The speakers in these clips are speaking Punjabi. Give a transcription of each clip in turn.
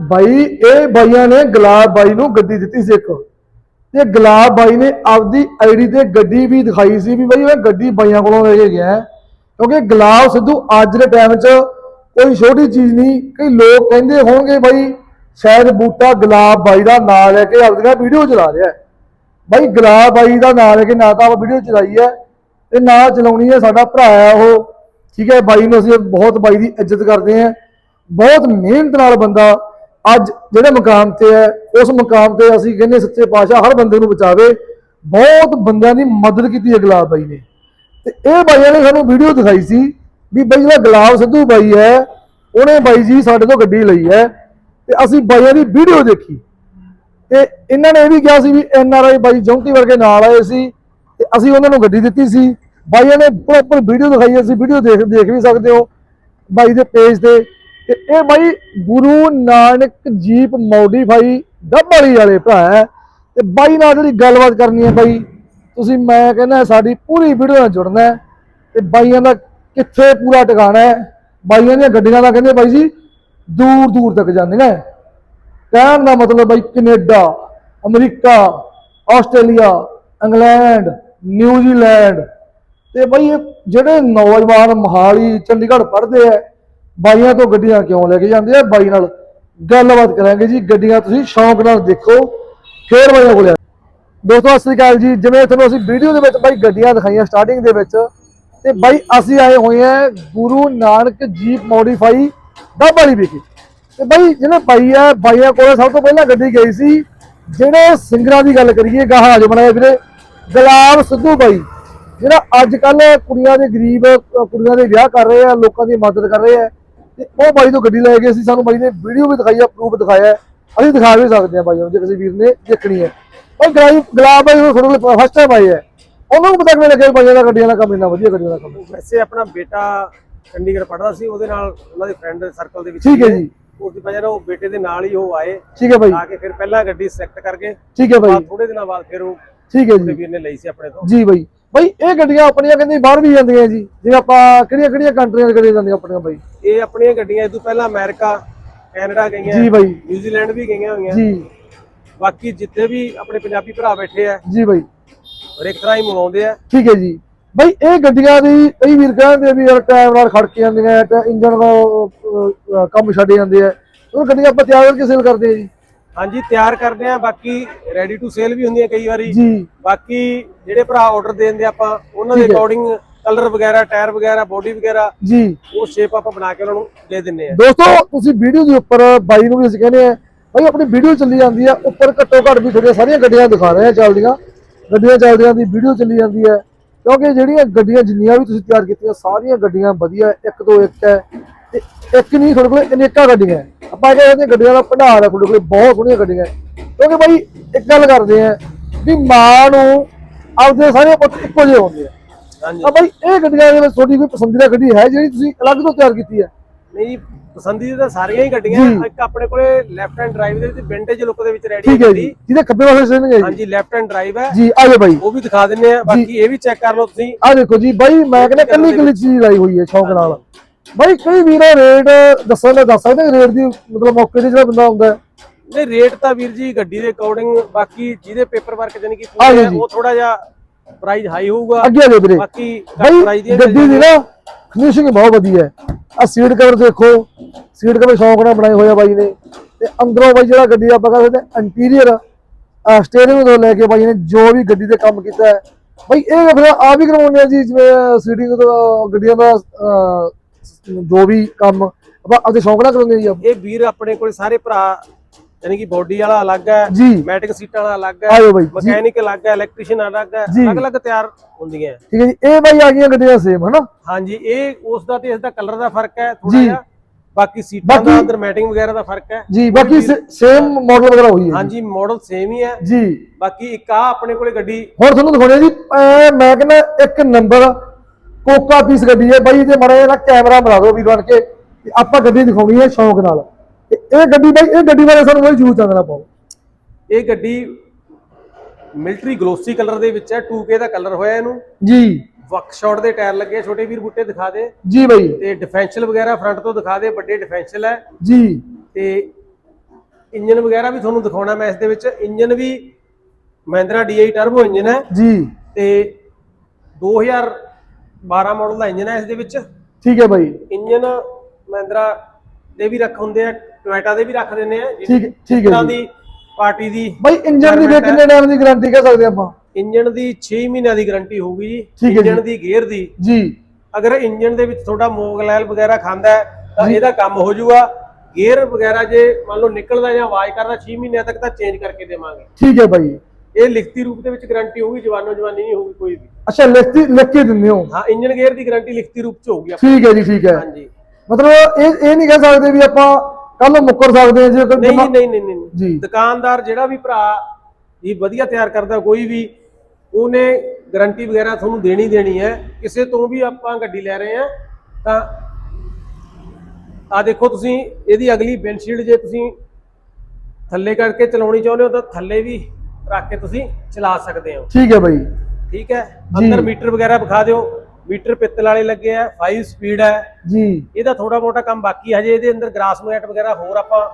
ਬਾਈ, ਇਹ ਬਾਈਆਂ ਨੇ ਗੁਲਾਬ ਬਾਈ ਨੂੰ ਗੱਡੀ ਦਿੱਤੀ ਸੀ ਇੱਕ। ਤੇ ਗੁਲਾਬ ਬਾਈ ਨੇ ਆਪਦੀ ਆਈਡੀ ਤੇ ਗੱਡੀ ਵੀ ਦਿਖਾਈ ਸੀ ਵੀ ਬਾਈ ਮੈਂ ਗੱਡੀ ਬਾਈਆਂ ਕੋਲੋਂ ਲੈ ਕੇ ਗਿਆ ਹੈ। ਕਿਉਂਕਿ ਗੁਲਾਬ ਸਿੱਧੂ ਅੱਜ ਦੇ ਟਾਈਮ 'ਚ ਕੋਈ ਛੋਟੀ ਚੀਜ਼ ਨਹੀਂ, ਕਈ ਲੋਕ ਕਹਿੰਦੇ ਹੋਣਗੇ ਬਾਈ, ਸ਼ਾਇਦ ਬੂਟਾ ਗੁਲਾਬ ਬਾਈ ਦਾ ਨਾਂ ਲੈ ਕੇ ਆਪਦੀਆਂ ਵੀਡੀਓ ਚਲਾ ਰਿਹਾ ਬਾਈ, ਗੁਲਾਬ ਬਾਈ ਦਾ ਨਾਂ ਲੈ ਕੇ ਨਾ ਤਾਂ ਆਪਾਂ ਵੀਡੀਓ ਚਲਾਈ ਹੈ ਤੇ ਨਾ ਚਲਾਉਣੀ ਹੈ ਸਾਡਾ ਭਰਾ ਹੈ ਉਹ। ਠੀਕ ਹੈ, ਬਾਈ ਨੂੰ ਅਸੀਂ ਬਹੁਤ ਬਾਈ ਦੀ ਇੱਜ਼ਤ ਕਰਦੇ ਹਾਂ। ਬਹੁਤ ਮਿਹਨਤ ਨਾਲ ਬੰਦਾ ਅੱਜ ਜਿਹੜੇ ਮੁਕਾਮ ਤੇ ਹੈ, ਉਸ ਮੁਕਾਮ ਤੇ ਅਸੀਂ ਕਹਿੰਦੇ ਸੱਚੇ ਪਾਤਸ਼ਾਹ ਹਰ ਬੰਦੇ ਨੂੰ ਬਚਾਵੇ। ਬਹੁਤ ਬੰਦਿਆਂ ਦੀ ਮਦਦ ਕੀਤੀ ਹੈ ਗੁਲਾਬ ਬਾਈ ਨੇ। ਤੇ ਇਹ ਬਾਈਆਂ ਨੇ ਸਾਨੂੰ ਵੀਡੀਓ ਦਿਖਾਈ ਸੀ ਵੀ ਬਾਈ ਜਿਹੜਾ ਗੁਲਾਬ ਸਿੱਧੂ ਬਾਈ ਹੈ, ਉਹਨੇ ਬਾਈ ਜੀ ਸਾਡੇ ਤੋਂ ਗੱਡੀ ਲਈ ਹੈ ਤੇ ਅਸੀਂ ਬਾਈਆਂ ਦੀ ਵੀਡੀਓ ਦੇਖੀ। ਤੇ ਇਹਨਾਂ ਨੇ ਇਹ ਵੀ ਕਿਹਾ ਸੀ ਵੀ N R I by Jonty ਵਰਗੇ ਨਾਲ ਆਏ ਸੀ ਤੇ ਅਸੀਂ ਉਹਨਾਂ ਨੂੰ ਗੱਡੀ ਦਿੱਤੀ ਸੀ। ਬਾਈਆਂ ਨੇ ਪ੍ਰੋਪਰ ਵੀਡੀਓ ਦਿਖਾਈ ਅਸੀਂ ਵੀਡੀਓ ਦੇਖ ਦੇਖ ਵੀ ਸਕਦੇ ਹੋ। ਬਾਈ ਦੇ ਪੇਜ ਤੇ ਤੇ ਇਹ ਬਾਈ Guru Nanak jeep modify Dabwali ਵਾਲੇ ਭਰਾ ਹੈ। ਤੇ ਬਾਈ ਨਾਲ ਜਿਹੜੀ ਗੱਲਬਾਤ ਕਰਨੀ ਹੈ ਬਾਈ, ਤੁਸੀਂ ਮੈਂ ਕਹਿੰਦਾ ਸਾਡੀ ਪੂਰੀ ਵੀਡੀਓ ਨਾਲ ਜੁੜਨਾ ਹੈ। ਤੇ ਬਾਈਆਂ ਦਾ ਕਿੱਥੇ ਪੂਰਾ ਟਿਕਾਣਾ ਹੈ। ਬਾਈਆਂ ਦੀਆਂ ਗੱਡੀਆਂ ਦਾ ਕਹਿੰਦੇ ਬਾਈ ਜੀ, ਦੂਰ ਦੂਰ ਤੱਕ ਜਾਂਦੀਆਂ ਕਹਿਣ ਦਾ ਮਤਲਬ ਬਾਈ Canada, America, Australia, England, New Zealand. ਤੇ ਬਾਈ ਇਹ ਜਿਹੜੇ ਨੌਜਵਾਨ ਮਹਾਲੀ, ਚੰਡੀਗੜ੍ਹ ਪੜ੍ਹਦੇ ਆ ਬਾਈਆਂ ਤੋਂ ਗੱਡੀਆਂ ਕਿਉਂ ਲੈ ਕੇ ਜਾਂਦੇ ਆ? ਬਾਈ ਨਾਲ ਗੱਲਬਾਤ ਕਰਾਂਗੇ ਜੀ। ਗੱਡੀਆਂ ਤੁਸੀਂ ਸ਼ੌਂਕ ਨਾਲ ਦੇਖੋ। ਫੇਰ ਬਾਈਆਂ ਕੋਲ ਆ। ਦੋਸਤੋ, ਸਤਿ ਸ੍ਰੀ ਅਕਾਲ ਜੀ। ਜਿਵੇਂ ਤੁਹਾਨੂੰ ਅਸੀਂ ਵੀਡੀਓ ਦੇ ਵਿੱਚ ਬਾਈ ਗੱਡੀਆਂ ਦਿਖਾਈਆਂ ਸਟਾਰਟਿੰਗ ਦੇ ਵਿੱਚ, ਤੇ ਬਾਈ ਅਸੀਂ ਆਏ ਹੋਏ ਆ ਗੁਰੂ ਨਾਨਕ ਜੀਪ ਮੋਡੀਫਾਈ ਡੱਬ ਵਾਲੀ ਵਿਖੇ ਤੇ ਬਾਈ, ਜਿਹੜਾ ਬਾਈ ਆ, ਬਾਈਆਂ ਕੋਲ ਸਭ ਤੋਂ ਪਹਿਲਾਂ ਗੱਡੀ ਗਈ ਸੀ। ਜਿਹੜੇ ਸਿੰਗਰਾਂ ਦੀ ਗੱਲ ਕਰੀਏ, ਗਾਹਾਂ ਅੱਜ ਬਣਾਇਆ ਵੀਰੇ। ਗੁਲਾਬ ਸਿੱਧੂ ਬਾਈ, ਜਿਹੜਾ ਅੱਜ ਕੱਲ ਕੁੜੀਆਂ ਦੇ ਗਰੀਬ ਕੁੜੀਆਂ ਦੇ ਵਿਆਹ ਕਰ ਰਹੇ ਆ, ਲੋਕਾਂ ਦੀ ਮਦਦ ਕਰ ਰਹੇ ਆ। ਤੇ ਉਹ ਬਾਈ ਤੋਂ ਗੱਡੀ ਲੈ ਗਏ ਸੀ ਸਾਨੂੰ ਬਾਈ ਨੇ ਵੀਡੀਓ ਵੀ ਦਿਖਾਈ ਆ ਪ੍ਰੂਫ ਦਿਖਾਇਆ। ਅਸੀਂ ਦਿਖਾ ਵੀ ਸਕਦੇ ਆ ਬਾਈ ਨੂੰ ਜੇ ਕਿਸੇ ਵੀਰ ਨੇ ਦੇਖਣੀ ਹੈ। ਉਹ ਗਲਾਈ ਗੁਲਾਬ ਬਾਈ ਕੋਲ ਫਸਟ ਟਾਈਮ ਆਏ ਹੈ। ਉਹਨਾਂ ਪਤਾ ਕਿਵੇਂ ਲੱਗਿਆ ਬਾਈਆਂ ਦਾ ਗੱਡੀਆਂ ਦਾ ਕੰਮ ਇੰਨਾ ਵਧੀਆ ਗੱਡੀਆਂ ਦਾ ਕੰਮ। ਵੈਸੇ ਆਪਣਾ ਬੇਟਾ ਚੰਡੀਗੜ੍ਹ ਪੜ੍ਹਦਾ ਸੀ ਉਹਦੇ ਨਾਲ ਉਹਨਾਂ ਦੇ ਫਰੈਂਡ ਸਰਕਲ ਦੇ ਵਿੱਚ ਠੀਕ ਹੈ। ਜੀ। ਉਸ ਦੀ ਵਜ੍ਹਾ ਨਾਲ ਉਹ ਬੇਟੇ ਦੇ ਨਾਲ ਹੀ ਉਹ ਆਏ। ਠੀਕ ਹੈ ਬਾਈ। ਆ ਕੇ ਫਿਰ ਪਹਿਲਾਂ ਗੱਡੀ ਸਿਲੈਕਟ ਕਰਕੇ ਠੀਕ ਹੈ ਬਾਈ। ਥੋੜੇ ਦਿਨਾਂ ਬਾਅਦ ਫਿਰ ਉਹ ਠੀਕ ਹੈ ਜੀ। ਵੀਰ ਨੇ ਲਈ ਸੀ ਆਪਣੇ ਤੋਂ। ਜੀ ਬਾਈ। ਬਾਈ ਇਹ ਗੱਡੀਆਂ ਆਪਣੀਆਂ ਕਹਿੰਦੇ ਬਾਹਰ ਵੀ ਜਾਂਦੀਆਂ ਜੀ। ਜਿਵੇਂ ਆਪਾਂ ਕਿਹੜੀਆਂ ਕਿਹੜੀਆਂ ਕੰਟਰੀਆਂ ਚ ਗੱਡੀਆਂ ਜਾਂਦੀਆਂ ਆਪਣੀਆਂ ਬਾਈ? ਇਹ ਆਪਣੀਆਂ ਗੱਡੀਆਂ ਇਹ ਤੋਂ ਪਹਿਲਾਂ ਅਮਰੀਕਾ ਕੈਨੇਡਾ ਗਈਆਂ ਜੀ ਬਾਈ। ਨਿਊਜ਼ੀਲੈਂਡ ਵੀ ਗਈਆਂ ਹੋਈਆਂ। ਜੀ। ਬਾਕੀ ਜਿੱਥੇ ਵੀ ਆਪਣੇ ਪੰਜਾਬੀ ਭਰਾ ਬੈਠੇ ਆ ਜੀ ਬਾਈ। ਹਰੇਕ ਤਰ੍ਹਾਂ ਹੀ ਮੰਗਾਉਂਦੇ ਆ। ਠੀਕ ਹੈ ਜੀ। ਬਈ ਇਹ ਗੱਡੀਆਂ ਦੀ ਕਈ ਵੀਰ ਕਹਿੰਦੇ ਵੀ ਯਾਰ ਟਾਈਮ ਨਾਲ ਖੜ ਕੇ ਜਾਂਦੀਆਂ ਤੇ ਇੰਜਨ ਦਾ ਕੰਮ ਛੱਡ ਜਾਂਦੇ ਆ। ਉਹ ਗੱਡੀਆਂ ਆਪਾਂ ਤਿਆਰ ਕਰਕੇ ਸੇਲ ਕਰਦੇ ਆ ਜੀ। ਹਾਂਜੀ ਤਿਆਰ ਕਰਦੇ ਆ ਬਾਕੀ ਰੈਡੀ ਟੂ ਸੇਲ ਵੀ ਹੁੰਦੀਆਂ ਕਈ ਵਾਰੀ। ਜੀ। ਬਾਕੀ ਜਿਹੜੇ ਭਰਾ ਆਰਡਰ ਦੇ ਦਿੰਦੇ ਆਪਾਂ ਉਹਨਾਂ ਦੇ ਹੈ। ਅਕੋਰਡਿੰਗ ਕਲਰ ਵਗੈਰਾ ਟਾਇਰ ਵਗੈਰਾ ਬੋਡੀ ਵਗੈਰਾ ਜੀ। ਉਹ ਸ਼ੇਪ ਆਪਾਂ ਬਣਾ ਕੇ ਉਹਨਾਂ ਨੂੰ ਦੇ ਦਿੰਨੇ ਆ ਦੋਸਤੋ ਤੁਸੀਂ ਵੀਡੀਓ ਦੇ ਉੱਪਰ ਬਾਈ ਨੂੰ ਵੀ ਅਸੀਂ ਕਹਿੰਦੇ ਆ ਬਾਈ ਆਪਣੀ ਵੀਡੀਓ ਚੱਲੀ ਜਾਂਦੀ ਆ ਉੱਪਰ ਘੱਟੋ ਘੱਟ ਵੀ ਤੁਹਾਡੀਆਂ ਸਾਰੀਆਂ ਗੱਡੀਆਂ ਦਿਖਾ ਰਹੇ ਆ ਚੱਲਦੀਆਂ। ਗੱਡੀਆਂ ਚੱਲਦੀਆਂ ਦੀ ਵੀਡੀਓ ਚੱਲੀ ਜਾਂਦੀ ਹੈ ਕਿਉਂਕਿ ਜਿਹੜੀਆਂ ਗੱਡੀਆਂ ਜਿੰਨੀਆਂ ਵੀ ਤੁਸੀਂ ਤਿਆਰ ਕੀਤੀਆਂ ਸਾਰੀਆਂ ਗੱਡੀਆਂ ਵਧੀਆ ਇੱਕ ਤੋਂ ਇੱਕ ਹੈ ਤੇ ਇੱਕ ਨਹੀਂ ਤੁਹਾਡੇ ਕੋਲ ਅਨੇਕਾਂ ਗੱਡੀਆਂ ਹੈ। ਆਪਾਂ ਕਹਿੰਦੇ ਗੱਡੀਆਂ ਦਾ ਭੰਡਾਰ ਹੈ ਤੁਹਾਡੇ ਕੋਲ ਬਹੁਤ ਸੋਹਣੀਆਂ ਗੱਡੀਆਂ। ਕਿਉਂਕਿ ਬਾਈ ਇੱਕ ਗੱਲ ਕਰਦੇ ਆ ਵੀ ਮਾਂ ਨੂੰ ਆਪਦੇ ਸਾਰੇ ਪੁੱਤ ਇੱਕੋ ਜਿਹੇ ਹੁੰਦੇ ਆ। ਹਾਂਜੀ। ਤਾਂ ਬਾਈ ਇਹ ਗੱਡੀਆਂ ਦੇ ਵਿੱਚ ਤੁਹਾਡੀ ਕੋਈ ਪਸੰਦੀਦਾ ਗੱਡੀ ਹੈ ਜਿਹੜੀ ਤੁਸੀਂ ਅਲੱਗ ਤੋਂ ਤਿਆਰ ਕੀਤੀ ਹੈ? ਨਹੀਂ ਪਸੰਦੀਦਾ ਤਾਂ ਸਾਰੀਆਂ ਹੀ ਗੱਡੀਆਂ। ਜੀ। ਇੱਕ ਆਪਣੇ ਕੋਲੇ ਲੈਫਟ ਹੈਂਡ ਡਰਾਈਵ ਦੇ ਵਿੱਚ ਵਿੰਟੇਜ ਲੁੱਕ ਦੇ ਵਿੱਚ ਰੈਡੀ ਹੈ ਜੀ। ਜਿਹਦੇ ਖੱਬੇ ਪਾਸੇ ਹੈ ਜੀ। ਹਾਂਜੀ ਲੈਫਟ ਹੈਂਡ ਡਰਾਈਵ ਹੈ। ਜੀ ਆ ਜਾਓ ਬਾਈ। ਉਹ ਵੀ ਦਿਖਾ ਦਿੰਨੇ ਆ। ਬਾਕੀ ਇਹ ਵੀ ਚੈੱਕ ਕਰ ਲਓ ਤੁਸੀਂ। ਆ ਦੇਖੋ ਜੀ ਬਾਈ ਮੈਂ ਕਹਿੰਦਾ ਕੱਲੀ ਕੱਲੀ ਚੀਜ਼ ਲਾਈ ਹੋਈ ਹੈ ਸ਼ੌਂਕ ਨਾਲ। ਬਾਈ ਕਈ ਵੀਰ ਰੇਟ ਦੱਸਣ ਦਾ ਦੱਸ ਸਕਦੇ ਰੇਟ ਦੀ ਮਤਲਬ ਮੌਕੇ ਤੇ ਜਿਹੜਾ ਬੰਦਾ ਹੁੰਦਾ ਹੈ। ਨਹੀਂ ਰੇਟ ਤਾਂ ਵੀਰ ਜੀ ਗੱਡੀ ਦੇ ਅਕੋਰਡਿੰਗ ਬਾਕੀ ਜਿਹਦੇ ਪੇਪਰ ਵਰਕ ਜਾਨੀ ਕਿ ਪੂਰੇ। ਉਹ ਥੋੜਾ ਜਿਹਾ ਪ੍ਰਾਈਸ ਹਾਈ ਹੋਊਗਾ। ਅੱਗੇ ਜਾਓ ਵੀਰੇ। ਬਾਕੀ ਪ੍ਰਾਈਸ ਦੀਆਂ ਗੱਡੀ ਦੀ ਨਾ ਫਿਨਿਸ਼ਿੰਗ ਬਹੁਤ ਵਧੀਆ ਹੈ। ਆ ਸੀਟ ਕਵਰ ਦੇਖੋ ਸੀਟ ਕਵਰ ਸ਼ੌਂਕ ਨਾਲ ਬਣਾਏ ਹੋਏ ਆ ਬਾਈ ਨੇ। ਤੇ ਅੰਦਰੋਂ ਬਾਈ ਜਿਹੜਾ ਗੱਡੀ ਦਾ ਆਪਾਂ ਕਹਿੰਦੇ ਇੰਟੀਰੀਅਰ ਸਟੀਅਰਿੰਗ ਤੋਂ ਲੈ ਕੇ ਬਾਈ ਨੇ ਜੋ ਵੀ ਗੱਡੀ ਤੇ ਕੰਮ ਕੀਤਾ ਹੈ। ਬਾਈ ਇਹ ਫਿਰ ਆ ਵੀ ਕਰਵਾਉਂਦੇ ਆ ਜੀ ਜਿਵੇਂ ਸੀਟਿੰਗ ਤੋਂ ਗੱਡੀਆਂ ਦਾ ਜੋ ਵੀ ਕੰਮ ਆਪਾਂ ਆਪਦੇ ਸ਼ੌਂਕ ਨਾਲ ਕਰਾਉਂਦੇ ਆ ਜੀ ਆਪ। ਇਹ ਵੀਰ ਆਪਣੇ ਕੋਲੇ ਸਾਰੇ ਭਰਾ ਯਾਨੀ ਕਿ ਬੋਡੀ ਵਾਲਾ ਅਲੱਗ ਹੈ ਜੀ ਮੈਟਿਕ ਸੀਟਾਂ ਵਾਲਾ ਅਲੱਗ ਹੈ ਆਇਓ ਬਾਈ ਜੀ ਮਕੈਨਿਕ ਅਲੱਗ ਹੈ ਇਲੈਕਟ੍ਰੀਸ਼ੀਅਨ ਅਲੱਗ ਹੈ ਜੀ। ਅਲੱਗ-ਅਲੱਗ ਤਿਆਰ ਹੁੰਦੀਆਂ ਹੈ। ਠੀਕ ਹੈ ਜੀ ਇਹ ਬਾਈ ਆ ਗਈਆਂ ਗੱਡੀਆਂ ਸੇਮ ਹਨਾ ਹਾਂਜੀ ਇਹ ਉਸ ਦਾ ਤੇ ਇਸ ਦਾ ਕਲਰ ਦਾ ਫ਼ਰਕ ਹੈ ਥੋੜਾ ਜੀ। ਜਿਹਾ ਬਾਕੀ ਸੀਟਾਂ ਬਾਕੀ- ਦਾ ਅੰਦਰ ਮੈਟਿੰਗ ਵਗੈਰਾ ਦਾ ਫ਼ਰਕ ਹੈ ਜੀ ਬਾਕੀ ਸੇਮ ਮਾਡਲ ਵਗੈਰਾ ਹੋਈ ਹੈ ਜੀ। ਹਾਂਜੀ ਮਾਡਲ ਸੇਮ ਹੀ ਹੈ ਜੀ ਬਾਕੀ ਇੱਕ ਆ ਆਪਣੇ ਕੋਲੇ ਗੱਡੀ ਹੁਣ ਤੁਹਾਨੂੰ ਦਿਖਾਉਣੀ ਹੈ ਜੀ ਮੈਂ ਕਹਿੰਦਾ ਇੱਕ ਨੰਬਰ ਕੋਕਾ ਪੀਸ ਗੱਡੀ ਹੈ। ਬਾਈ ਜੇ ਮਾੜਾ ਜਿਹਾ ਕੈਮਰਾ ਬਣਾ ਦਿਓ ਵੀਰ ਬਣ ਕੇ ਤੇ ਆਪਾਂ ਗੱਡੀ ਦਿਖਾਉਣੀ ਹੈ ਸ਼ੌਂਕ ਨਾਲ। ਤੇ ਇਹ ਗੱਡੀ ਬਾਈ ਇਹ ਗੱਡੀ ਬਾਰੇ ਸਾਨੂੰ ਕੋਈ ਜੂਤ ਚਾਨਣਾ ਪਾਓ ਇਹ ਗੱਡੀ ਮਿਲਟਰੀ ਗਲੋਸੀ ਕਲਰ ਦੇ ਵਿੱਚ ਹੈ। 2K ਦਾ ਕਲਰ ਹੋਇਆ ਇਹਨੂੰ। ਜੀ। ਵਰਕਸ਼ਾਟ ਦੇ ਟਾਇਰ ਲੱਗੇ ਛੋਟੇ ਵੀਰ ਬੁੱਟੇ ਦਿਖਾ ਦੇ। ਜੀ ਬਾਈ। ਤੇ ਡਿਫੈਂਸ਼ਲ ਵਗੈਰਾ ਫਰੰਟ ਤੋਂ ਦਿਖਾ ਦੇ। ਵੱਡੇ ਡਿਫੈਂਸ਼ਲ ਹੈ। ਜੀ। ਤੇ ਇੰਜਨ ਵਗੈਰਾ ਵੀ ਤੁਹਾਨੂੰ ਦਿਖਾਉਣਾ ਮੈਂ ਇਸ ਦੇ ਵਿੱਚ। ਇੰਜਨ ਵੀ ਮਹਿੰਦਰਾ DI ਟਰਬੋ ਇੰਜਨ ਹੈ। ਜੀ। ਤੇ 2012 ਮਾਡਲ ਦਾ ਇੰਜਨ ਹੈ ਇਸ ਦੇ ਵਿੱਚ। ਠੀਕ ਹੈ ਬਾਈ। ਇੰਜਨ ਮਹਿੰਦਰਾ ਦੇ ਵੀ ਰੱਖ ਹੁੰਦੇ ਆ ਟੋਇਟਾ ਦੇ ਵੀ ਰੱਖ ਦਿੰਦੇ ਆ ਠੀਕ ਠੀਕ ਹੈ ਦੀ ਪਾਰਟੀ ਦੀ ਬਾਈ ਇੰਜਨ ਦੀ ਫਿਰ ਕਿੰਨੇ ਟਾਈਮ ਦੀ ਗਾਰੰਟੀ ਕਹਿ ਸਕਦੇ ਆਪਾਂ? ਇੰਜਨ ਦੀ 6 ਮਹੀਨਿਆਂ ਦੀ ਗਾਰੰਟੀ ਹੋਊਗੀ ਜੀ। ਇੰਜਨ ਦੀ ਗੇਅਰ ਦੀ। ਜੀ। ਅਗਰ ਇੰਜਨ ਦੇ ਵਿੱਚ ਤੁਹਾਡਾ ਮੋਗਲੈਲ ਵਗੈਰਾ ਖਾਂਦਾ ਹੈ ਤਾਂ ਇਹਦਾ ਕੰਮ ਹੋ ਜਾਊਗਾ ਗੇਅਰ ਵਗੈਰਾ ਜੇ ਮੰਨ ਲਓ ਨਿਕਲਦਾ ਜਾਂ ਆਵਾਜ਼ ਕਰਦਾ 6 ਮਹੀਨਿਆਂ ਤੱਕ ਤਾਂ ਚੇਂਜ ਕਰਕੇ ਦੇਵਾਂਗੇ। ਠੀਕ ਹੈ ਬਾਈ। ਇਹ ਲਿਖਤੀ ਰੂਪ ਦੇ ਵਿੱਚ ਗਾਰੰਟੀ ਹੋਊਗੀ ਜਵਾਨੋ ਜਵਾਨੀ ਨਹੀਂ ਹੋਊਗੀ ਕੋਈ ਵੀ। ਅੱਛਾ ਲਿਖਤੀ ਲਿਖ ਕੇ ਦਿੰਦੇ ਹੋ? ਹਾਂ ਇੰਜਨ ਗੇਅਰ ਦੀ ਗਾਰੰਟੀ ਲਿਖਤੀ ਰੂਪ ਚ ਹੋਊਗੀ ਆਪਾਂ- ਠੀਕ ਹੈ ਜੀ ਠੀਕ ਹੈ। ਹਾਂਜੀ। ਮਤਲਬ ਇਹ ਇਹ ਨਹੀਂ ਕਹਿ ਸਕਦੇ ਵੀ ਆਪਾਂ ਕੱਲ ਮੁੱਕਰ ਸਕਦੇ ਹਾਂ ਜੇ ਕੋਈ ਨਹੀਂ ਨਹੀਂ ਨਹੀਂ ਨਹੀਂ। ਦੁਕਾਨਦਾਰ ਜਿਹੜਾ ਵੀ ਭਰਾ ਜੀ ਵਧੀਆ ਤਿਆਰ ਕਰਦਾ ਕੋਈ ਵੀ ਉਹਨੇ ਗਾਰੰਟੀ ਵਗੈਰਾ ਤੁਹਾਨੂੰ ਦੇਣੀ ਦੇਣੀ ਹੈ। ਕਿਸੇ ਤੋਂ ਵੀ ਆਪਾਂ ਗੱਡੀ ਲੈ ਰਹੇ ਹਾਂ ਤਾਂ ਆ ਦੇਖੋ ਤੁਸੀਂ ਇਹਦੀ ਅਗਲੀ ਵਿੰਡਸ਼ੀਲਡ ਜੇ ਤੁਸੀਂ ਥੱਲੇ ਕਰਕੇ ਚਲਾਉਣੀ ਚਾਹੁੰਦੇ ਹੋ ਤਾਂ ਥੱਲੇ ਵੀ ਰੱਖ ਕੇ ਤੁਸੀਂ ਚਲਾ ਸਕਦੇ ਹੋ। ਠੀਕ ਹੈ ਬਾਈ। ਠੀਕ ਹੈ। ਅੰਦਰ ਮੀਟਰ ਵਗੈਰਾ ਵਿਖਾ ਦਿਓ। ਮੀਟਰ ਪਿੱਤਲ ਵਾਲੇ ਲੱਗੇ ਆ 5 ਸਪੀਡ ਹੈ। ਜੀ। ਇਹਦਾ ਥੋੜਾ ਮੋਟਾ ਕੰਮ ਬਾਕੀ ਹਜੇ ਇਹਦੇ ਅੰਦਰ ਗ੍ਰਾਸ ਮੈਟ ਵਗੈਰਾ ਹੋਰ ਆਪਾਂ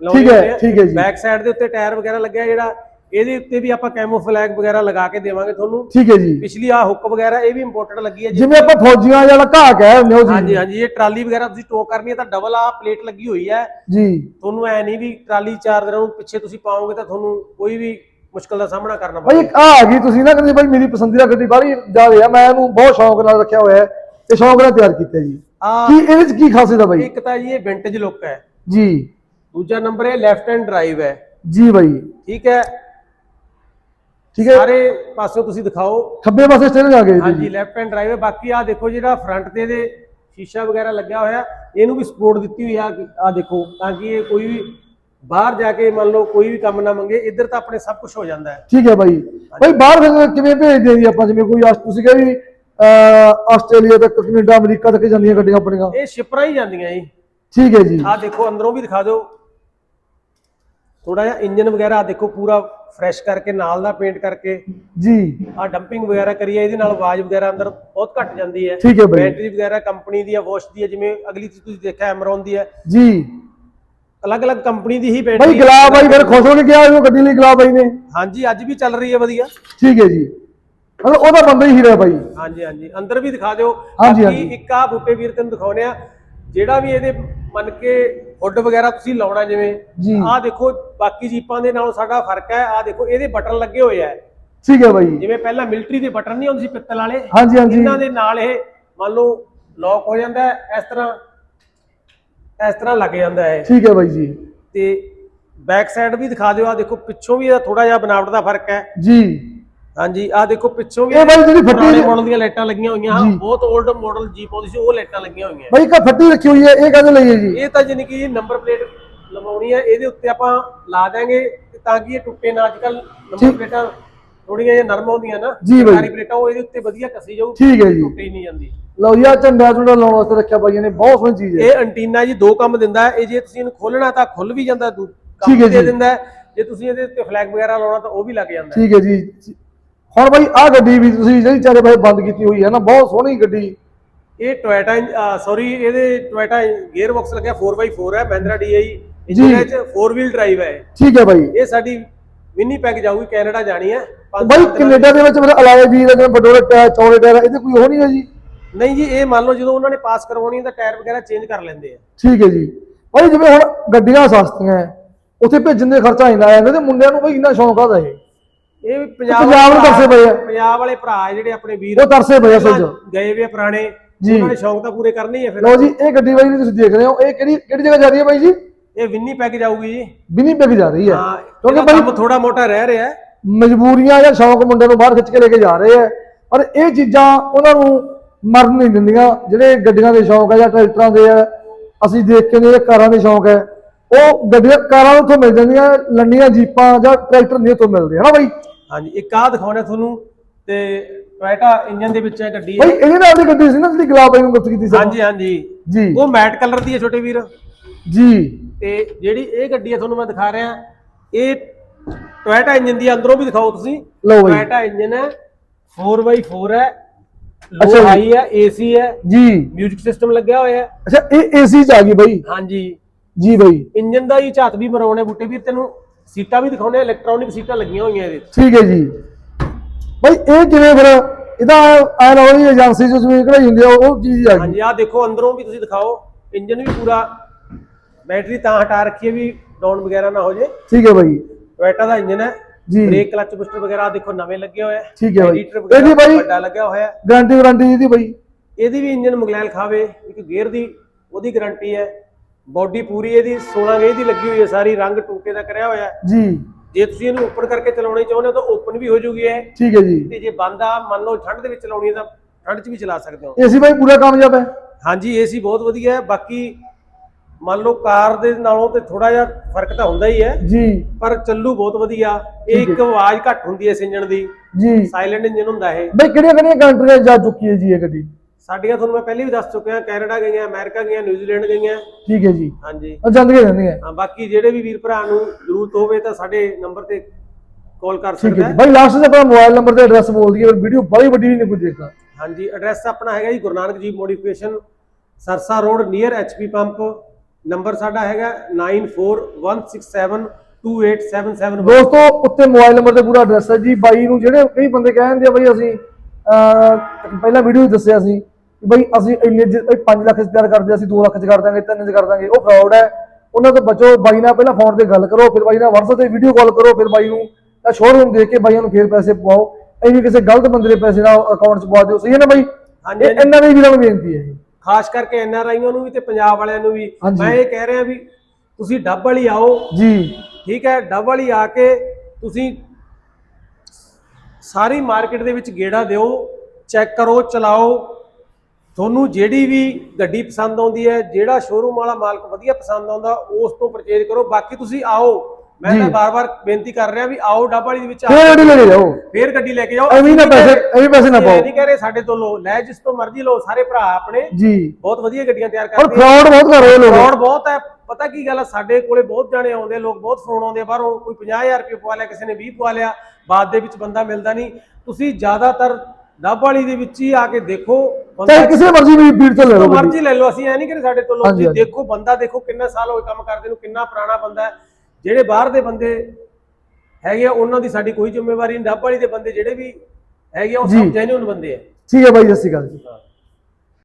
ਠੀਕ ਹੈ, ਠੀਕ ਹੈ ਜੀ। ਬੈਕ ਸਾਈਡ ਦੇ ਉੱਤੇ ਟਾਇਰ ਵਗੈਰਾ ਲੱਗਿਆ ਜਿਹੜਾ ਇਹਦੇ ਉੱਤੇ ਵੀ ਆਪਾਂ ਕੈਮੋਫਲੈਗ ਵਗੈਰਾ ਲਗਾ ਕੇ ਦੇਵਾਂਗੇ ਤੁਹਾਨੂੰ। ਠੀਕ ਹੈ ਜੀ। ਪਿਛਲੀ ਆ ਹੁੱਕ ਵਗੈਰਾ ਇਹ ਵੀ ਇੰਪੋਰਟਡ ਲੱਗੀ ਹੈ ਜਿਵੇਂ ਆਪਾਂ ਫੌਜੀਆਂ ਵਾਲਾ ਘਾਹ ਕਹਿ ਹੁੰਦੇ ਹੋ ਹਾਂਜੀ ਜੀ। ਹਾਂਜੀ ਇਹ ਟਰਾਲੀ ਵਗੈਰਾ ਤੁਸੀਂ ਟੋ ਕਰਨੀ ਹੈ ਤਾਂ ਡਬਲ ਆ ਪਲੇਟ ਲੱਗੀ ਹੋਈ ਹੈ। ਜੀ। ਤੁਹਾਨੂੰ ਐ ਨਹੀਂ ਵੀ ਟਰਾਲੀ ਚਾਰ ਦਿਨਾਂ ਨੂੰ ਪਿੱਛੇ ਤੁਸੀਂ ਪਾਓਗੇ ਤਾਂ ਤੁਹਾਨੂੰ ਕੋਈ ਵੀ ਮੁਸ਼ਕਲ ਦਾ ਸਾਹਮਣਾ ਕਰਨਾ ਪਵੇਗਾ। ਇੱਕ ਆ ਗਈ ਤੁਸੀਂ ਨਾ ਕਹਿੰਦੇ ਬਾਈ ਮੇਰੀ ਪਸੰਦੀਦਾ ਗੱਡੀ ਬਾਹਲੀ ਜ਼ਿਆਦਾ ਆ ਮੈਂ ਇਹਨੂੰ ਬਹੁਤ ਸ਼ੌਂਕ ਨਾਲ ਰੱਖਿਆ ਹੋਇਆ ਹੈ। ਤੇ ਸ਼ੌਂਕ ਨਾਲ ਤਿਆਰ ਕੀਤਾ ਜੀ। ਕੀ ਇਹਦੇ ਵਿੱਚ ਕੀ ਖਾਸੀਅਤ ਆ ਬਾਈ? ਇੱਕ ਤਾਂ ਜੀ ਇਹ ਵਿੰਟੇਜ ਲੁੱਕ ਹੈ। ਜੀ। ਦੂਜਾ ਨੰਬਰ ਇਹ ਲੈਫਟ ਹੈਂਡ ਡਰਾਈਵ ਹੈ। ਜੀ ਬਾਈ। ਠੀਕ ਹੈ। ਠੀਕ ਹੈ। ਸਾਰੇ ਪਾਸੋਂ ਤੁਸੀਂ ਦਿਖਾਓ। ਖੱਬੇ ਪਾਸੇ ਸਟੇਰਿੰਗ ਆ ਗਈ ਹਾਂਜੀ ਲੈਫਟ ਹੈਂਡ ਡਰਾਈਵ ਹੈ। ਬਾਕੀ ਆ ਦੇਖੋ ਜਿਹੜਾ ਫਰੰਟ ਤੇ ਇਹਦੇ ਸ਼ੀਸ਼ਾ ਵਗੈਰਾ ਲੱਗਿਆ ਹੋਇਆ ਇਹਨੂੰ ਵੀ ਸਪੋਰਟ ਦਿੱਤੀ ਹੋਈ ਆ। ਆ ਦੇਖੋ ਤਾਂ ਕਿ ਇਹ ਕੋਈ ਵੀ ਬਾਹਰ ਜਾ ਕੇ ਮੰਨ ਲਓ ਕੋਈ ਵੀ ਕੰਮ ਨਾ ਮੰਗੇ ਇੱਧਰ ਤਾਂ ਆਪਣੇ ਸਭ ਕੁਝ ਹੋ ਜਾਂਦਾ ਹੈ। ਠੀਕ ਹੈ ਬਾਈ। ਬਾਈ ਬਾਹਰ ਕਿਵੇਂ ਭੇਜਦੇ ਜੀ ਆਪਾਂ? ਜਿਵੇਂ ਕੋਈ ਤੁਸੀਂ ਕਹੇ ਵੀ ਆਸਟ੍ਰੇਲੀਆ ਤੱਕ ਕੈਨੇਡਾ ਅਮਰੀਕਾ ਤੱਕ ਜਾਂਦੀਆਂ ਗੱਡੀਆਂ ਆਪਣੀਆਂ? ਇਹ ਸ਼ਿਪਰਾਂ ਹੀ ਜਾਂਦੀਆਂ ਜੀ। ਠੀਕ ਹੈ ਜੀ। ਆ ਦੇਖੋ ਅੰਦਰੋਂ ਵੀ ਦਿਖਾ ਦਿਓ। ਥੋੜਾ ਜਿਹਾ ਇੰਜਨ ਵਗੈਰਾ ਦੇਖੋ ਪੂਰਾ ਫਰੈਸ਼ ਕਰਕੇ ਨਾਲ ਦਾ ਪੇਂਟ ਕਰਕੇ ਜੀ। ਆ ਡੰਪਿੰਗ ਵਗੈਰਾ ਕਰੀਏ ਇਹਦੇ ਨਾਲ ਆਵਾਜ਼ ਵਗੈਰਾ ਅੰਦਰ ਬਹੁਤ ਘੱਟ ਜਾਂਦੀ ਹੈ। ਠੀਕ ਹੈ ਬਾਈ। ਬੈਟਰੀ ਵਗੈਰਾ ਕੰਪਨੀ ਦੀ ਹੈ ਵਾਸ਼ ਦੀ ਹੈ ਜਿਵੇਂ ਅਗਲੀ ਚੀਜ਼ ਤੁਸੀਂ ਦੇਖਿਆ ਐਮਰੋਨ ਦੀ ਹੈ। ਜੀ। ਅਲੱਗ-ਅਲੱਗ ਕੰਪਨੀ ਦੀ ਹੀ ਬਾਈ ਬੈਟਰੀ ਗੁਲਾਬ ਬਾਈ ਫਿਰ ਖੁਸ਼ ਹੋ ਕੇ ਗਿਆ ਉਹ ਗੱਡੀ ਲਈ ਗੁਲਾਬ ਬਾਈ ਨੇ। ਹਾਂਜੀ ਅੱਜ ਵੀ ਚੱਲ ਰਹੀ ਹੈ ਵਧੀਆ। ਠੀਕ ਹੈ ਜੀ। ਮਤਲਬ ਉਹਦਾ ਬੰਦਾ ਹੀ ਹੀਰਾ ਬਾਈ। ਹਾਂਜੀ ਹਾਂਜੀ। ਅੰਦਰ ਵੀ ਦਿਖਾ ਦਿਓ। ਹਾਂਜੀ, ਬਾਕੀ ਹਾਂਜੀ। ਇੱਕ ਆ ਬੂਟੇ ਵੀਰ ਤੈਨੂੰ ਦਿਖਾਉਨੇ ਆ। ਜਿਹੜਾ ਵੀ ਇਹਦੇ ਮੰਨ ਕੇ ਹੁੱਡ ਵਗੈਰਾ ਤੁਸੀਂ ਲਾਉਣਾ ਜਿਵੇਂ ਜੀ। ਆਹ ਦੇਖੋ ਬਾਕੀ ਜੀਪਾਂ ਦੇ ਨਾਲੋਂ ਸਾਡਾ ਫ਼ਰਕ ਹੈ। ਆਹ ਦੇਖੋ ਇਹਦੇ ਬਟਨ ਲੱਗੇ ਹੋਏ ਆ। ਠੀਕ ਹੈ ਬਾਈ। ਜਿਵੇਂ ਪਹਿਲਾਂ ਮਿਲਟਰੀ ਦੇ ਬਟਨ ਨਹੀਂ ਹੁੰਦੇ ਸੀ ਪਿੱਤਲ ਵਾਲੇ ਹਾਂਜੀ ਹਾਂਜੀ। ਇਹਨਾਂ ਦੇ ਨਾਲ ਇਹ ਮੰਨ ਲਓ ਲੌਕ ਹੋ ਜਾਂਦਾ ਇਸ ਤਰ੍ਹਾਂ ਇਸ ਤਰ੍ਹਾਂ ਲੱਗ ਜਾਂਦਾ ਹੈ ਠੀਕ ਹੈ ਬਾਈ ਜੀ। ਤੇ ਬੈਕ ਸਾਈਡ ਵੀ ਦਿਖਾ ਦਿਓ। ਆ ਦੇਖੋ ਪਿੱਛੋਂ ਵੀ ਇਹਦਾ ਥੋੜਾ ਜਿਹਾ ਬਨਾਵਟ ਦਾ ਫ਼ਰਕ ਹੈ। ਜੀ। ਹਾਂਜੀ ਆ ਦੇਖੋ ਪਿੱਛੋਂ ਵੀ ਇਹ ਬਾਈ ਜਿਹੜੀ ਫੱਟੀ ਮਾਡਲ ਦੀਆਂ ਲਾਈਟਾਂ ਲੱਗੀਆਂ ਹੋਈਆਂ। ਹਾਂ। ਬਹੁਤ 올ਡ ਮਾਡਲ ਜੀਪ ਆਉਂਦੀ ਸੀ ਉਹ ਲਾਈਟਾਂ ਲੱਗੀਆਂ ਹੋਈਆਂ। ਬਾਈ ਕਾ ਫੱਟੀ ਰੱਖੀ ਹੋਈ ਹੈ ਇਹ ਕਾਹਦੇ ਲਈ ਹੈ ਜੀ? ਇਹ ਤਾਂ ਜਾਨੀ ਕਿ ਨੰਬਰ ਪਲੇਟ ਲਵਾਉਣੀ ਹੈ ਇਹਦੇ ਉੱਤੇ ਆਪਾਂ ਲਾ ਦਾਂਗੇ ਤੇ ਕਿ ਇਹ ਟੁੱਟੇ ਨਾ ਅੱਜਕੱਲ ਨੰਬਰ। ਪਲੇਟਾਂ ਥੋੜੀਆਂ ਜਿਹੀਆਂ ਨਰਮ ਹੁੰਦੀਆਂ ਨਾ ਜੀ ਬਾਈ। ਸਰਕਾਰੀ ਪਲੇਟਾਂ ਉਹ ਇਹਦੇ ਉੱਤੇ ਵਧੀਆ ਕੱਸੀ ਜਾਊ ਠੀਕ ਹੈ ਜੀ ਟੁੱਟੀ ਨਹੀਂ ਜਾਂਦੀ ਲਓ ਜੀ ਆ ਝੰਡਾ ਝੁੰਡਾ ਲਾਉਣ ਵਾਸਤੇ ਰੱਖਿਆ ਬਾਈਆਂ ਨੇ ਬਹੁਤ ਸੋਹਣੀ ਚੀਜ਼ ਹੈ ਇਹ ਐਂਟੀਨਾ ਜੀ ਦੋ ਕੰਮ ਦਿੰਦਾ ਇਹ ਜੇ ਤੁਸੀਂ ਇਹਨੂੰ ਖੋਲਣਾ ਤਾਂ ਖੁੱਲ ਵੀ ਜਾਂਦਾ ਦੂ ਕੰਮ ਦੇ। ਦਿੰਦਾ। ਜੇ ਤੁਸੀਂ ਇਹਦੇ ਉੱਤੇ ਫਲੈਗ ਵਗੈਰਾ ਲਾਉਣਾ ਤਾਂ ਉਹ ਵੀ ਲੱਗ ਜਾਂਦਾ। ਠੀਕ ਹੈ ਜੀ ਹੁਣ ਬਾਈ ਆ ਗੱਡੀ ਵੀ ਤੁਸੀਂ ਜਿਹੜੀ ਚਾਰੇ ਪਾਸੇ ਬੰਦ ਕੀਤੀ ਹੋਈ ਹੈ ਨਾ ਬਹੁਤ ਸੋਹਣੀ ਗੱਡੀ ਇਹ ਟੋਇਟਾ ਸੌਰੀ ਇਹਦੇ ਟੋਇਟਾ ਗੇਅਰ ਬਾਕਸ ਲੱਗਿਆ 4x4 ਹੈ ਮਹਿੰਦਰਾ DI। ਇਹਦੇ ਵਿੱਚ 4 ਵੀਲ ਡਰਾਈਵ ਹੈ। ਠੀਕ ਹੈ ਬਾਈ। ਇਹ ਸਾਡੀ ਵਿਨੀਪੈਗ ਜਾਊਗੀ ਕੈਨੇਡਾ ਜਾਣੀ ਹੈ। ਪੰਜ ਬਾਈ ਸੱਤ ਦਿਨਾਂ ਕੈਨੇਡਾ ਦੇ ਵਿੱਚ ਮੇਰਾ ਅਲਾਏ ਵੀਰ ਜਿਵੇਂ ਬਡੋਲੇ ਟਾਇਰ ਚੌੜੇ ਟਾਇਰ ਇਹਦੇ ਕੋਈ ਉਹ ਨਹੀਂ ਹੈ ਜੀ? ਨਹੀਂ ਜੀ ਇਹ ਮੰਨ ਲਓ ਜਦੋਂ ਉਹਨਾਂ ਨੇ ਪਾਸ ਕਰਵਾਉਣੀ ਹੈ ਤਾਂ ਟਾਇਰ ਵਗੈਰਾ ਚੇਂਜ ਕਰ ਲੈਂਦੇ ਆ। ਠੀਕ ਹੈ ਜੀ। ਬਾਈ ਜਿਵੇਂ ਹੁਣ ਗੱਡੀਆਂ ਸਸਤੀਆਂ ਹੈ, ਉੱਥੇ ਭੇਜਣ ਦੇ ਖਰਚਾ ਇੰਨਾ ਆ ਜਾਂਦਾ ਤੇ ਮੁੰਡਿਆਂ ਨੂੰ ਬਾਈ ਇੰਨਾ ਸ਼ੌਂਕ ਆਦਾ ਇਹ। ਇਹ ਵੀ ਪੰਜਾਬ ਪੰਜਾਬ ਨੂੰ ਵਾਲੇ ਤਰਸੇ ਪਏ ਆ। ਪੰਜਾਬ ਵਾਲੇ ਭਰਾ ਜਿਹੜੇ ਆਪਣੇ ਵੀਰ। ਉਹ ਤਰਸੇ ਪਏ ਗਏ ਵੇ ਪੁਰਾਣੇ। ਉਹਨਾਂ ਨੇ ਸ਼ੌਂਕ ਤਾਂ ਪੂਰੇ ਕਰਨੇ ਹੀ ਆ ਫਿਰ। ਲਓ ਜੀ ਇਹ ਗੱਡੀ ਬਾਈ ਤੁਸੀਂ ਦੇਖ ਰਹੇ ਹੋ ਇਹ ਕਿਹੜੀ ਕਿਹੜੀ ਜਗ੍ਹਾ ਜਾ ਰਹੀ ਹੈ ਬਾਈ ਜੀ? ਇਹ ਵਿਨੀਪੈਗ ਜਾਊਗੀ ਜੀ। ਵਿਨੀਪੈਗ ਜਾ ਰਹੀ ਹੈ। ਹਾਂ ਕਿਉਂਕਿ ਕਿਉਂਕਿ ਥੋੜਾ ਮੋਟਾ ਰਹਿ ਰਿਹਾ ਹੈ। ਮਜਬੂਰੀਆਂ ਜਾਂ ਸ਼ੌਂਕ ਮੁੰਡੇ ਨੂੰ ਬਾਹਰ ਖਿੱਚ ਕੇ ਲੈ ਕੇ ਜਾ ਰਹੇ ਆ ਪਰ ਇਹ ਚੀਜ਼ਾਂ ਉਹਨਾਂ ਨੂੰ ਮਰਨ ਨਹੀਂ ਦਿੰਦੀਆਂ। ਜਿਹੜੇ ਗੱਡੀਆਂ ਦੇ ਸ਼ੌਂਕ ਹੈ ਜਾਂ ਟਰੈਕਟਰਾਂ ਦੇ ਆ ਅਸੀਂ ਦੇਖ ਕੇ ਨੇ ਕਾਰਾਂ ਦੇ ਸ਼ੌਂਕ ਹੈ ਉਹ ਗੱਡੀਆਂ ਕਾਰਾਂ ਉੱਥੋਂ ਮਿਲ ਜਾਂਦੀਆਂ ਲੰਡੀਆਂ ਜੀਪਾਂ ਜਾਂ ਟਰੈਕਟਰ ਨਹੀਂ ਉੱਥੋਂ ਮਿਲਦੇ। ਹਨਾ ਬਾਈ? ਹਾਂਜੀ ਇੱਕ ਆਹ ਦਿਖਾਉਣਾ ਤੁਹਾਨੂੰ ਤੇ ਟੋਇਟਾ ਇੰਜਨ ਦੇ ਵਿੱਚ ਹੈ ਗੱਡੀ ਬਾਈ ਇਹਦੇ ਨਾਲ ਦੀ ਗੱਡੀ ਸੀ ਨਾ ਜਿਹੜੀ ਗੁਲਾਬ ਬਾਈ ਨੂੰ ਗੁੱਤ ਕੀਤੀ ਸੀ ਹਾਂਜੀ ਹਾਂਜੀ। ਜੀ। ਉਹ ਮੈਟ ਕਲਰ ਦੀ ਹੈ ਛੋਟੇ ਵੀਰ। ਜੀ। ਤੇ ਜਿਹੜੀ ਇਹ ਗੱਡੀ ਹੈ ਤੁਹਾਨੂੰ ਮੈਂ ਦਿਖਾ ਰਿਹਾ ਇਹ ਟੋਇਟਾ ਇੰਜਨ ਦੀ ਅੰਦਰੋਂ ਵੀ ਦਿਖਾਓ ਤੁਸੀਂ। ਲਓ ਬਾਈ। ਟੋਇਟਾ ਇੰਜਨ ਹੈ 4x4 ਹੈ ਅੱਛਾ ਜੀ। ਲੋ ਹਾਈ ਹੈ ਏਸੀ ਹੈ ਜੀ। ਮਿਊਜ਼ਿਕ ਸਿਸਟਮ ਲੱਗਿਆ ਹੋਇਆ ਹੈ। ਅੱਛਾ ਇਹ ਏਸੀ ਚ ਆ ਗਈ ਬਾਈ। ਹਾਂਜੀ। ਜੀ ਬਾਈ। ਇੰਜਨ ਦਾ ਹੀ ਝਾਤ ਵੀ ਮਰਾਉਣੇ ਬੁੱਟੇ ਵੀਰ ਤੈਨੂੰ ਸੀਟਾਂ ਵੀ ਦਿਖਾਉਣੇ ਇਲੈਕਟ੍ਰੋਨਿਕ ਸੀਟਾਂ ਲੱਗੀਆਂ ਹੋਈਆਂ ਇਹਦੇ 'ਚ। ਠੀਕ ਹੈ ਜੀ। ਬਾਈ ਇਹ ਕਿਵੇਂ ਫਿਰ ਇਹਦਾ ਐ ਜੀ ਏਜੰਸੀ ਚ ਜਿਵੇਂ ਕਢਾਈ ਹੁੰਦੀ ਆ ਉਹ ਉਹ ਚੀਜ਼ ਆ ਗਈ। ਹਾਂਜੀ ਆਹ ਦੇਖੋ ਅੰਦਰੋਂ ਵੀ ਤੁਸੀਂ ਦਿਖਾਓ ਇੰਜਨ ਵੀ ਪੂਰਾ ਬੈਟਰੀ ਤਾਂ ਹਟਾ ਰੱਖੀ ਹੈ ਵੀ ਡਾਊਨ ਵਗੈਰਾ ਨਾ ਹੋ ਜੇ। ਠੀਕ ਹੈ ਬਾਈ। ਟੋਇਟਾ ਦਾ ਇੰਜਨ ਹੈ। ਜੀ। ਬ੍ਰੇਕ ਕਲਚ ਬੂਸਟਰ ਵਗੈਰਾ ਦੇਖੋ ਨਵੇਂ ਲੱਗੇ ਹੋਏ ਆ। ਠੀਕ ਹੈ ਬਾਈ। ਇਹਦੀ ਬਾਈ ਵੱਡਾ ਲੱਗਿਆ ਹੋਇਆ ਹੈ। ਗਾਰੰਟੀ ਵਾਰੰਟੀ ਇਹਦੀ ਬਾਈ। ਇਹਦੀ ਵੀ ਇੰਜਨ ਮੁਗਲੈਲ ਖਾਵੇ ਇੱਕ ਗੇਅਰ ਦੀ ਉਹਦੀ ਗਾਰੰਟੀ ਹੈ। ਬਾਡੀ ਪੂਰੀ ਇਹਦੀ 16 ਗੇਜ ਦੀ ਲੱਗੀ ਹੋਈ ਹੈ ਸਾਰੀ ਰੰਗ ਟੂਕੇ ਦਾ ਕਰਿਆ ਹੋਇਆ ਜੀ। ਜੇ ਤੁਸੀਂ ਇਹਨੂੰ ਓਪਨ ਕਰਕੇ ਚਲਾਉਣੀ ਚਾਹੁੰਦੇ ਹੋ ਤਾਂ ਓਪਨ ਵੀ ਹੋ ਜੂਗੀ ਇਹ। ਠੀਕ ਹੈ ਜੀ। ਤੇ ਜੇ ਬੰਦ ਆ ਮੰਨ ਲਓ ਠੰਡ ਦੇ ਵਿੱਚ ਚਲਾਉਣੀ ਹੈ ਤਾਂ ਠੰਡ 'ਚ ਵੀ ਚਲਾ ਸਕਦੇ ਹੋ। ਏਸੀ ਬਾਈ ਪੂਰਾ ਕਾਮਯਾਬ ਹੈ। ਹਾਂਜੀ ਏਸੀ ਬਹੁਤ ਵਧੀਆ ਹੈ। ਬਾਕੀ ਮੰਨ ਲਓ ਕਾਰ ਦੇ ਨਾਲੋਂ ਤੇ ਥੋੜਾ ਜਿਹਾ ਫ਼ਰਕ ਤਾਂ ਹੁੰਦਾ ਹੀ ਹੈ। ਜੀ। ਪਰ ਚੱਲੂ ਬਹੁਤ ਵਧੀਆ। ਇਹ ਇੱਕ ਆਵਾਜ਼ ਘੱਟ ਹੁੰਦੀ ਹੈ ਇਸ ਦੀ। ਜੀ। ਸਾਇਲੈਂਟ ਇੰਜਨ ਹੁੰਦਾ ਇਹ। ਬਾਈ ਕਿਹੜੀਆਂ ਕਿਹੜੀਆਂ ਕੰਟਰੀਆਂ ਜਾ ਚੁੱਕੀ ਹੈ ਜੀ ਇਹ ਗੱਡੀ? ਸਾਡੀਆਂ ਤੁਹਾਨੂੰ ਮੈਂ ਪਹਿਲੇ ਵੀ ਦੱਸ ਚੁੱਕਿਆ ਕੈਨੇਡਾ ਗਈਆਂ ਅਮਰੀਕਾ ਗਈਆਂ ਨਿਊਜ਼ੀਲੈਂਡ ਗਈਆਂ। ਠੀਕ ਹੈ ਜੀ। ਹਾਂਜੀ। ਉਹ ਜਾਂਦੀਆਂ ਰਹਿੰਦੀਆਂ ਹਾਂ ਬਾਕੀ ਜਿਹੜੇ ਵੀ ਵੀਰ ਭਰਾ ਨੂੰ ਜ਼ਰੂਰਤ ਹੋਵੇ ਤਾਂ ਸਾਡੇ ਨੰਬਰ ਤੇ ਕਾਲ ਕਰ ਠੀਕ ਸਕਦਾ ਹੈ ਜੀ। ਹੈ। ਬਾਈ ਲਾਸਟ 'ਚ ਆਪਣਾ ਮੋਬਾਈਲ ਨੰਬਰ ਤੇ ਐਡਰੈਸ ਬੋਲ ਦਈਏ ਵੀਡੀਓ ਬੜੀ ਵੱਡੀ ਨਹੀਂ ਕੋਈ ਦੇਖਦਾ। ਹਾਂਜੀ ਐਡਰੈਸ ਆਪਣਾ ਹੈਗਾ ਜੀ Guru Nanak ji modification Sirsa road near HP pump number ਸਾਡਾ ਹੈਗਾ 9416728777 ਦੋਸਤੋ ਉੱਤੇ ਮੋਬਾਈਲ ਨੰਬਰ ਤੇ ਪੂਰਾ ਐਡਰੈਸ ਹੈ ਜੀ। ਬਾਈ ਨੂੰ ਜਿਹੜੇ ਕਈ ਬੰਦੇ ਕਹਿ ਦਿੰਦੇ ਆ ਬਈ ਅਸੀਂ ਪਹਿਲਾਂ ਵੀਡੀਓ ਦੱਸਿਆ ਸੀ ਕਿ ਬਈ ਅਸੀਂ ਇੰਨੇ 5 ਲੱਖ ਚ ਤਿਆਰ ਕਰਦੇ ਅਸੀਂ 2 ਲੱਖ ਚ ਕਰ ਦਾਂਗੇ 3 ਚ ਕਰ ਦਾਂਗੇ ਉਹ ਫਰਾਡ ਹੈ। ਉਹਨਾਂ ਤੋਂ ਬਚੋ ਬਾਈ ਨਾਲ ਪਹਿਲਾਂ ਫੋਨ ਤੇ ਗੱਲ ਕਰੋ ਫਿਰ ਬਾਈ ਨਾਲ WhatsApp ਤੇ ਵੀਡੀਓ ਕਾਲ ਕਰੋ ਫਿਰ ਬਾਈ ਨੂੰ ਤਾਂ ਸ਼ੋਰੂਮ ਦੇਖ ਕੇ ਬਾਈਆਂ ਨੂੰ ਫਿਰ ਪੈਸੇ ਪਵਾਓ। ਐਵੇਂ ਕਿਸੇ ਗਲਤ ਬੰਦੇ ਦੇ ਪੈਸੇ ਨਾਲ ਅਕਾਊਂਟ 'ਚ ਪਵਾ ਦਿਓ। ਸਹੀ ਹੈ ਨਾ ਬਾਈ? ਹਾਂਜੀ, ਇਹ ਇਹਨਾਂ ਦੇ ਵੀਰਾਂ ਨੂੰ ਬੇਨਤੀ ਹੈ ਜੀ। ਖਾਸ ਕਰਕੇ ਐਨਆਰਆਈਆਂ ਨੂੰ ਵੀ ਤੇ ਪੰਜਾਬ ਵਾਲਿਆਂ ਨੂੰ ਵੀ। ਹਾਂਜੀ। ਮੈਂ ਇਹ ਕਹਿ ਰਿਹਾ ਵੀ ਤੁਸੀਂ ਡੱਬ ਵਾਲੀ ਆਓ। ਜੀ। ਠੀਕ ਹੈ ਡੱਬ ਵਾਲੀ ਆ ਕੇ ਤੁਸੀਂ ਸਾਰੀ ਮਾਰਕੀਟ ਦੇ ਵਿੱਚ ਗੇੜਾ ਦਿਓ ਚੈੱਕ ਕਰੋ ਚਲਾਓ। ਤੁਹਾਨੂੰ ਜਿਹੜੀ ਵੀ ਗੱਡੀ ਪਸੰਦ ਆਉਂਦੀ ਹੈ ਜਿਹੜਾ ਸ਼ੋਰੂਮ ਵਾਲਾ ਮਾਲਕ ਵਧੀਆ ਪਸੰਦ ਆਉਂਦਾ ਉਸ ਤੋਂ ਪਰਚੇਜ ਕਰੋ। ਬਾਕੀ ਤੁਸੀਂ ਆਓ। ਮੈਂ। ਤਾਂ ਬਾਰ-ਬਾਰ ਬੇਨਤੀ ਕਰ ਰਿਹਾ ਵੀ ਆਓ ਡੱਬ ਵਾਲੀ ਦੇ ਵਿੱਚ ਫੇਰ ਗੱਡੀ ਲੈ ਕੇ ਜਾਓ। ਫੇਰ ਗੱਡੀ ਲੈ ਕੇ ਜਾਓ। ਐਵੇਂ ਨਾ ਪੈਸੇ ਐਵੇਂ ਪੈਸੇ ਨਾ ਪਾਓ। ਨਹੀਂ ਕਹਿ ਰਹੇ ਸਾਡੇ ਤੋਂ ਲੋ ਲੈ ਜਿਸ ਤੋਂ ਮਰਜ਼ੀ ਲੋ ਸਾਰੇ ਭਰਾ ਆਪਣੇ ਜੀ। ਬਹੁਤ ਵਧੀਆ ਗੱਡੀਆਂ ਤਿਆਰ ਔਰ ਕਰਦੇ ਆ। ਫਰਾਡ ਬਹੁਤ ਕਰ ਰਹੇ ਲੋਕ। ਫਰਾਡ ਬਹੁਤ ਹੈ। ਪਤਾ ਕੀ ਗੱਲ ਹੈ ਸਾਡੇ ਕੋਲੇ ਬਹੁਤ ਜਾਣੇ ਆਉਂਦੇ ਆ, ਲੋਕ ਬਹੁਤ ਫੋਨ ਆਉਂਦੇ ਆ। ਬਾਹਰੋਂ ਕੋਈ 50000 ਰੁਪਏ ਪਵਾ ਲਿਆ ਕਿਸੇ ਨੇ 20 ਪਵਾ ਲਿਆ ਬਾਅਦ ਦੇ ਵਿੱਚ ਬੰਦਾ ਮਿਲਦਾ ਨਹੀਂ। ਤੁਸੀਂ ਜ਼ਿਆਦਾਤਰ ਡੱਬ ਵਾਲੀ ਦੇ ਵਿੱਚ ਹੀ ਆ ਕੇ ਦੇਖੋ। ਬੰਦਾ ਚਾਹੇ ਕਿਸੇ ਮਰਜ਼ੀ ਵੀ ਭੀੜ ਤੋਂ ਲੈ ਲਓ ਮਰਜ਼ੀ ਲੈ ਲਓ। ਅਸੀਂ ਐ ਨਹੀਂ ਕਿ ਸਾਡੇ ਤੋਂ ਲੋਕ ਜੀ। ਦੇਖੋ ਬੰਦਾ ਦੇਖੋ ਕਿੰਨਾ ਸਾਲ ਹੋਏ ਕੰਮ ਕਰਦੇ ਨੂੰ ਕਿੰਨਾ ਪੁਰਾਣਾ ਬੰਦਾ ਹੈ। ਜਿਹੜੇ ਬਾਹਰ ਦੇ ਬੰਦੇ ਹੈਗੇ ਆ ਉਹਨਾਂ ਦੀ ਸਾਡੀ ਕੋਈ ਜ਼ਿੰਮੇਵਾਰੀ ਨਹੀਂ। ਡੱਬ ਵਾਲੀ ਦੇ ਬੰਦੇ ਜਿਹੜੇ ਵੀ ਹੈਗੇ ਆ ਉਹ। ਸਭ ਜੈਨੂਨ ਬੰਦੇ ਆ। ਠੀਕ ਹੈ ਬਾਈ ਸਤਿ ਸ਼੍ਰੀ ਅਕਾਲ ਜੀ।